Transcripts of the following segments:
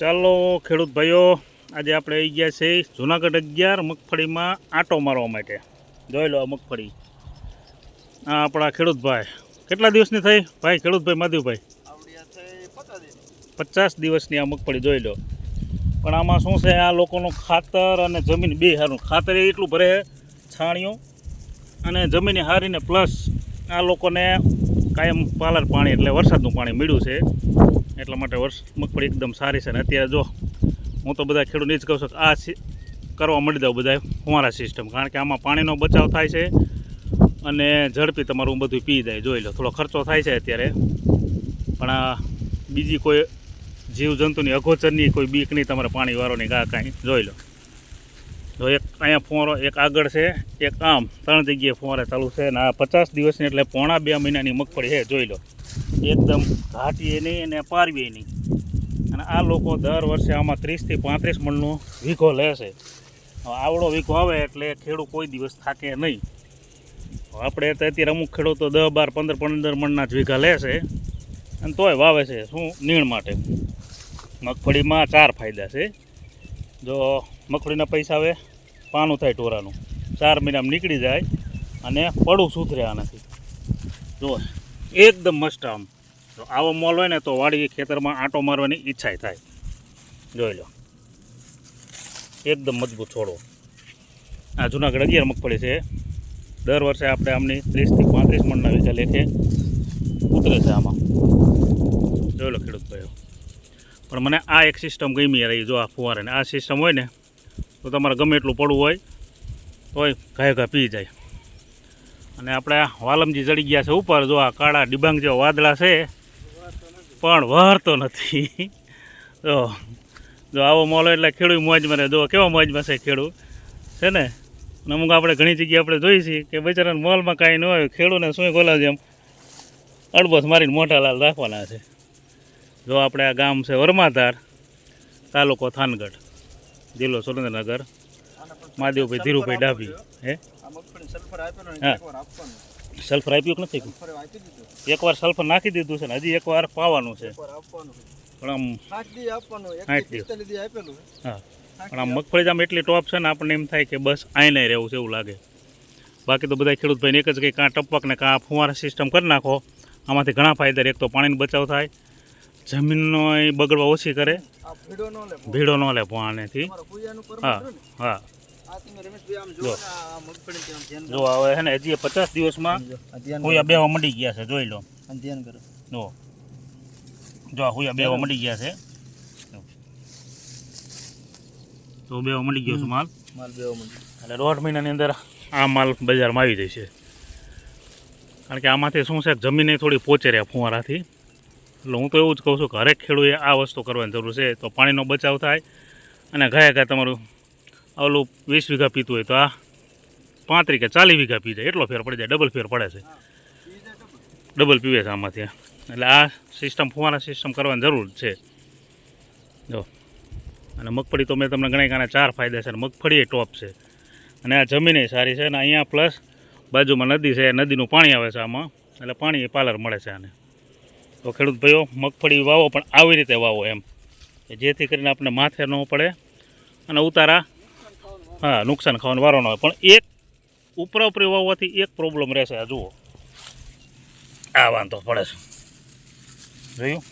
ચાલો ખેડૂત ભાઈઓ, આજે આપણે આવી ગયા છે જૂનાગઢ અગિયાર, મગફળીમાં આંટો મારવા માટે. જોઈ લો મગફળી. આ આપણા ખેડૂતભાઈ કેટલા દિવસની થઈ? ભાઈ ખેડૂતભાઈ માધવભાઈ પચાસ દિવસની આ મગફળી જોઈ લો. પણ આમાં શું છે, આ લોકોનું ખાતર અને જમીન બે સારું ખાતર એટલું ભરે છાણિયું અને જમીન હારીને પ્લસ આ લોકોને કાયમ પાલર પાણી એટલે વરસાદનું પાણી મળ્યું છે. એટલા માટે વર્ષ મગફળી એકદમ સારી છે ને અત્યારે જો હું તો બધા ખેડૂતને જ કહું છું કે આ કરવા મળી દઉં બધા ફુવારા સિસ્ટમ કારણ કે આમાં પાણીનો બચાવ થાય છે અને ઝડપી તમારું બધું પી જાય, જોઈ લો. થોડો ખર્ચો થાય છે અત્યારે. પણ આ બીજી કોઈ જીવજંતુની અગોચરની કોઈ બીક નહીં તમારે પાણી વારોની ગા કાંઈ. જોઈ લો. જો એક અહીંયા ફુવારો એક આગળ છે, એક આમ, ત્રણ જગ્યાએ ફુવારા ચાલુ છે અને આ પચાસ દિવસની એટલે પોણા બે મહિનાની મગફળી છે, જોઈ લો. એકદમ ઘાટીએ નહીં અને પારવીએ નહીં. અને આ લોકો દર વર્ષે આમાં ત્રીસથી પાંત્રીસ મણનો વીઘો લે છે. આવડો વીઘો આવે એટલે ખેડૂત કોઈ દિવસ થાકે નહીં. આપણે તો અત્યારે અમુક ખેડૂતો દસ બાર, પંદર પંદર મણના જ વીઘા લે છે. અને તોય વાવે છે શું? નીણ માટે. મગફળીમાં ચાર ફાયદા છે. જો મગફળીના પૈસા આવે, પાનું થાય ટોરાનું ચાર મહિનામાં નીકળી જાય અને પડું સુધરે આનાથી. જો એકદમ મસ્ત આમ. જો આવો મોલ હોય ને તો વાડી ખેતરમાં આંટો મારવાની ઈચ્છા થાય. જોઈ લો. એકદમ મજબૂત છોડો. આ જુનાગઢ અગિયાર મગફળી છે. દર વર્ષે આપણે આમની ત્રીસથી પાંત્રીસ મણના વીઘા લેખે ઉતરે છે આમાં. જોઈ લો ખેડૂત ભાઈઓ. પણ મને આ એક સિસ્ટમ ગમી રહી જો આ ફુવારાને. આ સિસ્ટમ હોય ને, તો તમારે ગમે એટલું પડવું હોય, તોય ઘાય ઘા પી જાય. અને આપણે વાલમજી ચડી ગયા છે ઉપર. જો આ કાળા ડિબાંગ જેવા વાદળા છે. પણ વહરતો નથી. જો જો આવો મોલો એટલે ખેડૂત મોજમાં રહે. જો, કેવા મોજમાં છે ખેડૂત? છે ને? અમુક આપણે ઘણી જગ્યાએ આપણે જોઈ છીએ કે બિચારાને મોલમાં કાંઈ ન હોય ખેડૂને શું ગોલા જેમ અડબસ મારીને મોટા લાલ રાખવાના છે. જો આપણે આ ગામ છે વર્માધાર, તાલુકો થાનગઢ, જિલ્લો સુરેન્દ્રનગર, મહાદેવભાઈ ધીરુભાઈ ડાભી. હા. સલ્ફર આપ્યું કે નથી? એકવાર સલ્ફર નાખી દીધું છે ને હજી એકવાર પાવાનું છે. પણ આમ સાઠ દિવસ. હા. પણ આમ મગફળી આમ એટલી ટોપ છે ને આપણને એમ થાય કે બસ આઈને રહેવું છે એવું લાગે. બાકી તો બધા ખેડૂત ભાઈને એક જ કંઈ કાં ટપક ને કાં ફુવારા સિસ્ટમ કરી નાખો. આમાંથી ઘણા ફાયદા એક તો પાણીનો બચાવ થાય જમીનનો એ બગડવા ઓછી કરે. ભીડો ન લે પાણીથી હા હા. જો હવે છે ને હજી પચાસ દિવસમાં હુયા બેવા મંડી ગયા છે જોઈ લો. જો જો આ હુયા બેવા મંડી ગયા છે. તો બેવા મંડી ગયો છે માલ. એટલે દોઢ મહિનાની અંદર આ માલ બજારમાં આવી જશે. કારણ કે આમાંથી શું છે જમીને થોડી પહોંચે રહ્યા ફુવારાથી. એટલે હું તો એવું જ કહું છું કે હરેક ખેડૂએ આ વસ્તુ કરવાની જરૂર છે. તો પાણીનો બચાવ થાય અને ગયા ગયા તમારું ઓલું વીસ વીઘા પીતું હોય તો આ પાંત્રી કે ચાલીસ વીઘા પી જાય. એટલો ફેર પડી જાય, ડબલ ફેર પડે છે. ડબલ પીવે છે આમાંથી એટલે આ સિસ્ટમ ફુવારા સિસ્ટમ કરવાની જરૂર છે. જો. અને મગફળી તો મેં તમને ગણાય કારણે ચાર ફાયદા છે. અને મગફળી એ ટોપ છે. અને આ જમીન સારી છે. અને અહીંયા પ્લસ બાજુમાં નદી છે. નદીનું પાણી આવે છે આમાં. એટલે પાણી એ પાલર મળે છે આને. તો ખેડૂત ભાઈઓ, મગફળી વાવો પણ આવી રીતે વાવો એમ. જેથી કરીને આપણે માથે ન પડે. અને ઉતારા હા નુકસાન ખાવાનો વારો ન હોય. પણ એક ઉપરા ઉપરી વાવવાથી એક પ્રોબ્લેમ રહેશે. આ જુઓ. આ વાંધો પડે છે. જોયું?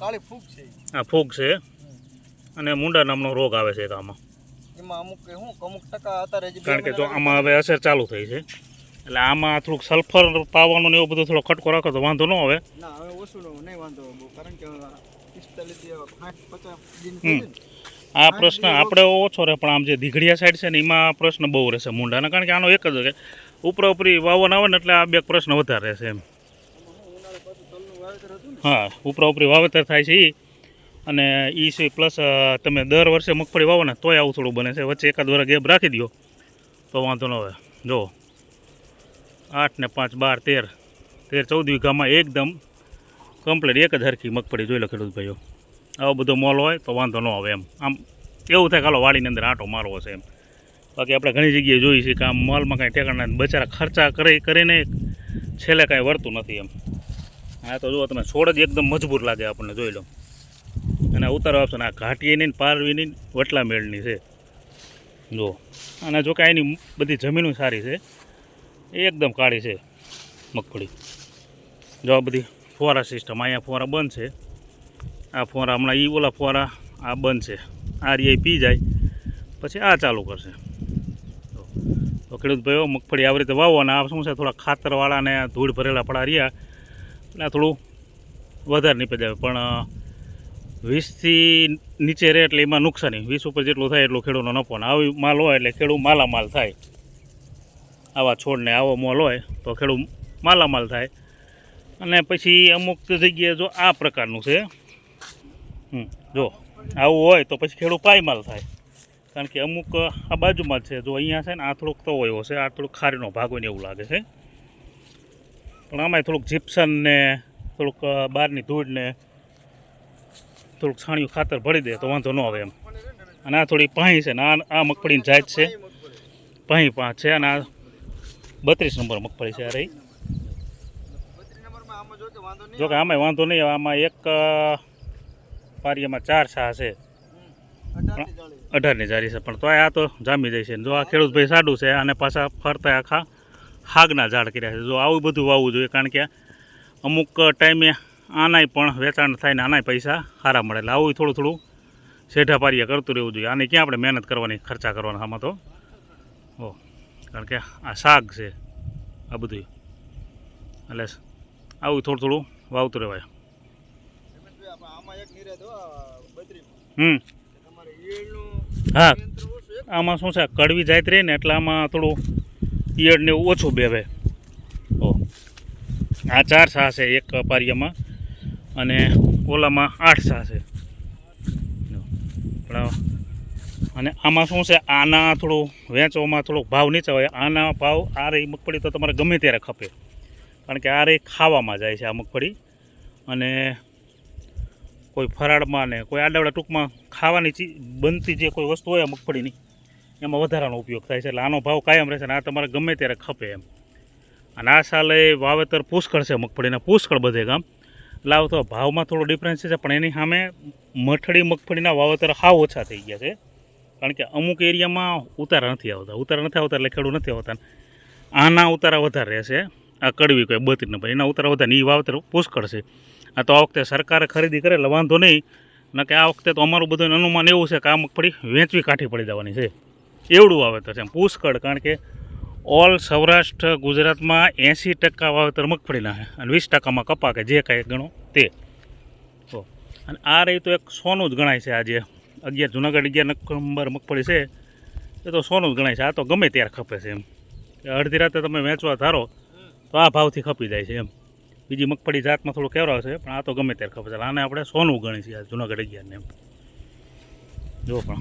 કાળી ફૂગ છે આ ફૂગ છે. અને મુંડા નામનો રોગ આવે છે આમાં. એમાં અમુક હું અમુક ટકા અત્યારે કારણ કે જો આમાં હવે અસર ચાલુ થઈ છે. એટલે આમાં થોડુંક સલ્ફર પાવાનું ને એવું બધું થોડો ખટકો રાખો તો વાંધો ન આવે. ના હવે ઓછું નહીં વાંધો કારણ કે પિસ્તાલીસ પચાસ આ પ્રશ્ન આપણે ઓછો રહે, પણ આમ જે દીઘડિયા સાઈડ છે ને, એમાં આ પ્રશ્ન બહુ રહેશે મુંડાના, કારણ કે આનો એક જ છે. ઉપરા ઉપરી વાવવાના આવે ને, એટલે આ બે પ્રશ્ન વધારે રહેશે એમ. હા, ઉપરા ઉપરી વાવેતર થાય છે એ અને એ છે પ્લસ તમે દર વર્ષે મગફળી વાવો ને, તોય આવું થોડું બને છે. વચ્ચે એકાદ વર્ષ ગેપ રાખી દો તો વાંધો ન આવે. જો, આઠ ને પાંચ, બાર, તેર. તેર ચૌદ વીઘામાં એકદમ કમ્પ્લીટ એક જ હરખી મગફળી, જોઈ લો ખેડૂત ભાઈઓ. આવો બધો મોલ હોય તો વાંધો ન આવે એમ. આમ એવું થાય કાલો વાડીની અંદર આંટો મારવો છે એમ. બાકી આપણે ઘણી જગ્યાએ જોઈએ છીએ કે આમ મોલમાં કાંઈ નથી. બચારા ખર્ચા કરી કરીને છેલ્લે કાંઈ વળતું નથી એમ. હા તો જુઓ તમે, છોડ જ એકદમ મજબૂત લાગે આપણને જોઈ લો. અને આ ઉતારો આપશે ને, આ ઘાટીએ નહીં પારવી નહીં વટલા મેળની છે. જો અને જો કે એની બધી જમીનો સારી છે. એ એકદમ કાળી છે મગફળી. જો બધી ફુવારા સિસ્ટમ અહીંયા ફુવારા બંધ છે. આ ફુવારા, હમણાં એ ઓલા ફુવારા આ બંધ છે. આ રિયા પી જાય, પછી આ ચાલુ કરશે. તો- ખેડૂત ભાઈઓ, મગફળી આવી રીતે વાવો અને આ શું છે, થોડા ખાતરવાળા ને ધૂળ ભરેલા પડા રહ્યા, એટલે આ થોડું વધારે નીપજ આવે. પણ વીસથી નીચે રહે એટલે એમાં નુકસાની. વીસ ઉપર જેટલું થાય એટલું ખેડૂતનો નફો. ને આવી માલ હોય એટલે ખેડૂત માલામાલ થાય. આવા છોડને આવો મોલ હોય તો ખેડૂત માલામાલ થાય. અને પછી અમુક જગ્યાએ જો આ પ્રકારનું છે જો આવું હોય તો પછી ખેડૂત પાયમાલ થાય. કારણ કે અમુક આ બાજુમાં છે જો અહીંયા છે ને આ થોડુંક તો હોય છે આ થોડુંક ખારીનો ભાગ હોય ને એવું લાગે છે. પણ આમાંય થોડુંક જીપ્સન ને થોડુંક બહારની ધૂળ ને થોડુંક છાણિયું ખાતર ભરી દે તો વાંધો ન આવે એમ. અને આ થોડી પાહી છે ને આ આ મગફળીની જાત છે. પાહી પાંચ છે અને આ બત્રીસ નંબર મગફળી છે આ રહી. જોકે આમાં વાંધો નહીં આમાંય વાંધો નહીં આવે. આમાં એક પારીયામાં ચાર છા છે. અઢારની જારી છે, પણ તો આ તો જામી જાય છે. જો આ ખેડૂત ભાઈ સાડું છે અને પાછા ફરતા આખા હાગના ઝાડ કર્યા છે. જો આવું બધું વાવવું જોઈએ, કારણ કે અમુક ટાઈમે આનાય પણ વેચાણ થાય ને આનાય પૈસા સારા મળે. એટલે આવું થોડું થોડું શેઠા પારીએ કરતું રહેવું જોઈએ. આને ક્યાં આપણે મહેનત કરવાની, ખર્ચા કરવાના આમાં તો? ઓ, કારણ કે આ શાક છે, આ બધું એટલે આવું થોડું થોડું વાવતું રહેવાય રમેશભાઈ, આપણે આમાં એક નિરાત હો, આ બત્રીસમાં. હમ. હા. આમાં શું છે? કડવી જાત રહી ને એટલે આમાં થોડું ઈયળ ને ઓછું બેવે ઓ. આ ચાર સા છે એક પારિયામાં અને ઓલામાં આઠ સા છે. અને આમાં શું છે? આના થોડું વેચવામાં થોડોક ભાવ નીચે હોય. આના ભાવ આ રહી મગફળી તો તમારે ગમે ત્યારે ખપે. કારણ કે આ રહી ખાવામાં જાય છે આ મગફળી. અને કોઈ ફરાળમાં ને કોઈ આડાવડા ટૂંકમાં ખાવાની ચીજ બનતી જે કોઈ વસ્તુ હોય મગફળીની, એમાં વધારાનો ઉપયોગ થાય છે. એટલે આનો ભાવ કાયમ રહેશે અને આ તમારે ગમે ત્યારે ખપે એમ. અને આ સાલે વાવેતર પુષ્કળ છે મગફળીના, પુષ્કળ બધે ગામ. લાવ તો ભાવમાં થોડો ડિફરન્સ છે, પણ એની સામે મઠડી મગફળીના વાવેતર હાવ ઓછા થઈ ગયા છે. કારણ કે અમુક એરિયામાં ઉતારા નથી આવતા. ઉતારા નથી આવતા એટલે ખેડૂત નથી આવતા. આના ઉતારા વધારે રહેશે. આ કડવી કોઈ બતરી નંબર એના ઉતારા વધારે એ વાવેતર પુષ્કળ છે. આ તો આ વખતે સરકારે ખરીદી કરે, એટલે વાંધો નહીં. ન કે આ વખતે તો અમારું બધું અનુમાન એવું છે કે આ મગફળી વેચવી કાઠી પડી જવાની છે. એવડું વાવેતર છે. પુષ્કળ, કારણ કે ઓલ સૌરાષ્ટ્ર, ગુજરાતમાં એંસી ટકા વાવેતર મગફળીના છે અને વીસ ટકામાં કપા કે જે કાંઈ ગણો તે. તો, અને આ રહી તો એક સોનું જ ગણાય છે આજે અગિયાર, જુનાગઢ અગિયાર નંબર મગફળી છે, એ તો સોનું જ ગણાય છે. આ તો ગમે ત્યારે ખપે છે એમ. અડધી રાતે તમે વેચવા ધારો, તો આ ભાવથી ખપી જાય છે એમ. બીજી મગફળી જાતમાં થોડું કેવરાવ છે પણ આ તો ગમે ત્યારે ખબર છે. એટલે આને આપણે સોનું ગણી છીએ જુનાગઢ અગિયારને એમ. જો પણ.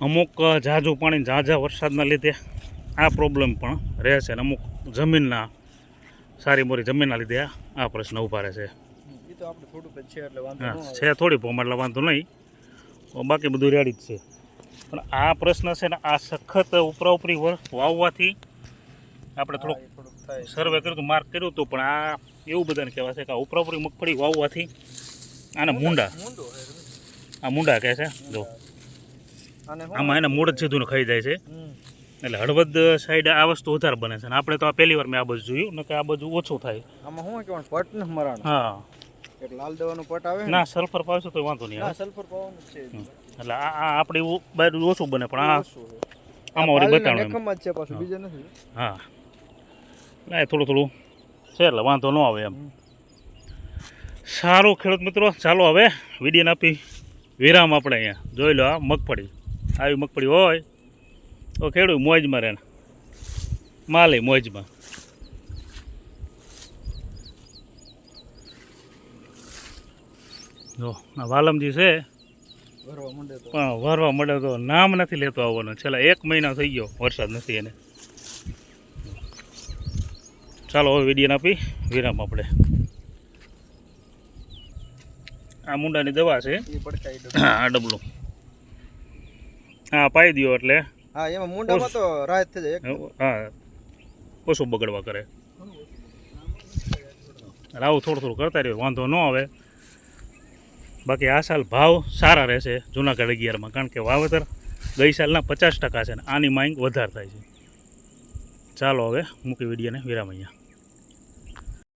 અમુક ઝાઝું પાણી ઝાઝા વરસાદના લીધે આ પ્રોબ્લેમ પણ રહે છે અને અમુક જમીનના સારી મોરી જમીનના લીધે આ- પ્રશ્ન ઊભા રહે છે. છે થોડી ભોમ એટલે વાંધો નહીં. બાકી બધું રેડી જ છે. પણ આ પ્રશ્ન છે ને આ સખત ઉપરા ઉપરી વાવવાથી આપણે થોડુંક. સર્વે કર્યું હતું માર્ક કર્યું હતું પણ આ એવું બધાને કહેવાય છે કે આ ઉપરા ઉપરી મગફળી વાવવાથી આને મૂંડા. આ મૂંડા કહે છે જો. આમાં એને મૂળ જ સીધું ને ખાઈ જાય છે. એટલે હળવદ સાઈડ આ વસ્તુ વધારે બને છે. અને આપણે તો આ પહેલી વાર મેં આ બાજુ જોયું ને કે આ બાજુ ઓછું થાય. આમાં શું કહેવાનું પટ ને મરણ. હા. લાલ દવાનું પટ આવે ને? સલ્ફર પાવશે તો વાંધો નહીં ના સલ્ફર પાવવાનું છે એટલે આ આ આપણે એવું બાજુ ઓછું બને પણ આ આમાં વળી જ છે પાછું બીજે નથી. હા. ના થોડું થોડું. છે એટલે વાંધો ન આવે એમ. સારું ખેડૂત મિત્રો ચાલો હવે વિડીયોને આપી વિરામ આપણે અહીંયા. જોઈ લો આ મગફળી. આવી મગફળી હોય તો ખેડૂત મોજમાં રહે માલે મોજમાં. જો આ વાલમજી છે. પણ વરવા મળે તો નામ નથી લેતો આવવાનો. છેલ્લા એક મહિના થઈ ગયો વરસાદ નથી એને. ચાલો હવે વીડિયો આપી વિરામ આપણે. આ મુંડાની દવા છે. હા આ ડબલું. હા પાઈ દો એટલે. હા એમાં મુંડામાં તો રાહત થઈ જાય હા ઓછું બગડવા કરે. આવું થોડું થોડું કરતા રહ્યો વાંધો ન આવે. બાકી આ સાલ ભાવ સારા રહેશે જૂનાગઢ અગિયારમાં કારણ કે વાવેતર ગઈ સાલના પચાસ ટકા છે ને આની માંગ વધારે થાય છે. ચાલો હવે મૂકી વિડીયોને વિરામ અહીંયા.